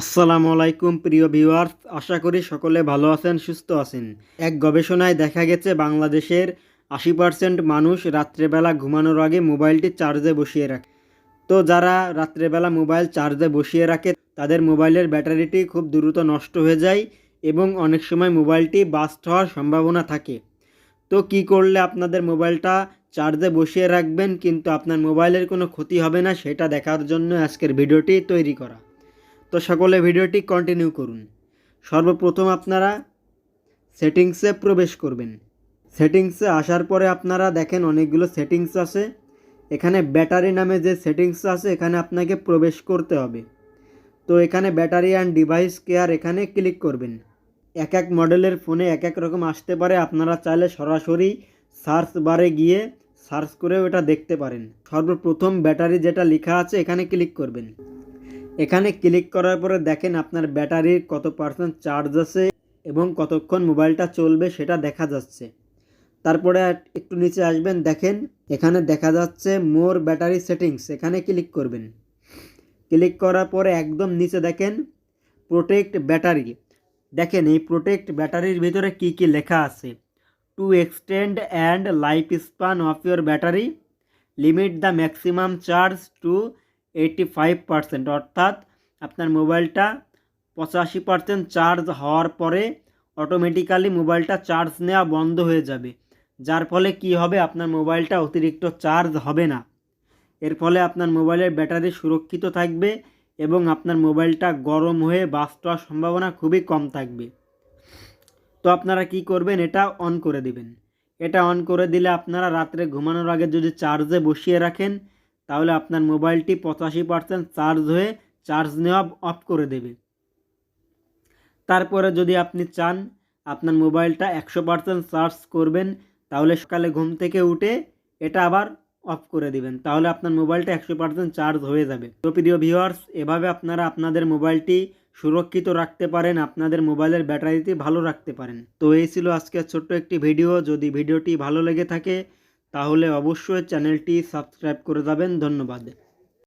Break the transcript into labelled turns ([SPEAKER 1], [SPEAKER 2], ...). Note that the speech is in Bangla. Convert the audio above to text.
[SPEAKER 1] আসসালামু আলাইকুম, প্রিয় ভিউয়ার্স। আশা করি সকলে ভালো আছেন, সুস্থ আছেন। এক গবেষণায় দেখা গেছে, বাংলাদেশের আশি পার্সেন্ট মানুষ রাত্রেবেলা ঘুমানোর আগে মোবাইলটি চার্জে বসিয়ে রাখে। তো যারা রাত্রেবেলা মোবাইল চার্জে বসিয়ে রাখে, তাদের মোবাইলের ব্যাটারিটি খুব দ্রুত নষ্ট হয়ে যায় এবং অনেক সময় মোবাইলটি বাস্ট হওয়ার সম্ভাবনা থাকে। তো কি করলে আপনাদের মোবাইলটা চার্জে বসিয়ে রাখবেন, কিন্তু আপনার মোবাইলের কোনো ক্ষতি হবে না, সেটা দেখার জন্য আজকের ভিডিওটি তৈরি করা। তো সকলে ভিডিওটি কন্টিনিউ করুন। সর্বপ্রথম আপনারা সেটিংসে প্রবেশ করবেন। সেটিংসে আসার পরে আপনারা দেখেন অনেকগুলো সেটিংস আছে। এখানে ব্যাটারি নামে যে সেটিংস আছে, এখানে আপনাকে প্রবেশ করতে হবে। তো এখানে ব্যাটারি অ্যান্ড ডিভাইস কেয়ার এখানে ক্লিক করবেন। এক এক মডেলের ফোনে এক এক রকম আসতে পারে। আপনারা চাইলে সরাসরি সার্চ বারে গিয়ে সার্চ করেও এটা দেখতে পারেন। সর্বপ্রথম ব্যাটারি যেটা লেখা আছে, এখানে ক্লিক করবেন। এখানে ক্লিক করার পরে দেখেন আপনার ব্যাটারির কত পার্সেন্ট চার্জ আছে এবং কতক্ষণ মোবাইলটা চলবে সেটা দেখা যাচ্ছে। তারপরে একটু নিচে আসবেন, দেখেন এখানে দেখা যাচ্ছে মোর ব্যাটারি সেটিংস, এখানে ক্লিক করবেন। ক্লিক করার পরে একদম নিচে দেখেন প্রোটেক্ট ব্যাটারি। দেখেন এই প্রোটেক্ট ব্যাটারির ভিতরে কি কি লেখা আছে। To extend and life span of your battery, limit the maximum charge to eighty five percent অর্থাৎ আপনার মোবাইলটা পঁচাশি পার্সেন্ট চার্জ হওয়ার পরে অটোমেটিক্যালি মোবাইলটা চার্জ নেওয়া বন্ধ হয়ে যাবে। যার ফলে কি হবে? আপনার মোবাইলটা অতিরিক্ত চার্জ হবে না। এর ফলে আপনার মোবাইলের ব্যাটারি সুরক্ষিত থাকবে এবং আপনার মোবাইলটা গরম হয়ে বাস্ট হওয়ার সম্ভাবনা খুবই কম থাকবে। তো আপনারা কি করবেন? এটা অন করে দিবেন। এটা অন করে দিলে আপনারা রাত্রে ঘুমানোর আগে যদি চার্জে বসিয়ে রাখেন তাহলে আপনার মোবাইলটি পঁচাশি পার্সেন্ট চার্জ হয়ে চার্জ নেওয়া অফ করে দেবে। তারপরে যদি আপনি চান আপনার মোবাইলটা একশো পার্সেন্ট চার্জ করবেন, তাহলে সকালে ঘুম থেকে উঠে এটা আবার অফ করে দিবেন। তাহলে আপনার মোবাইলটা একশো পার্সেন্ট চার্জ হয়ে যাবে। তো প্রিয় ভিউয়ার্স এভাবে আপনারা আপনাদের মোবাইলটি সুরক্ষিত রাখতে পারেন, আপনাদের মোবাইলের ব্যাটারিটি ভালো রাখতে পারেন। তো এই ছিল আজকের ছোট্ট একটি ভিডিও যদি ভিডিওটি ভালো লেগে থাকে তাহলে অবশ্যই চ্যানেলটি সাবস্ক্রাইব করে যাবেন। ধন্যবাদ।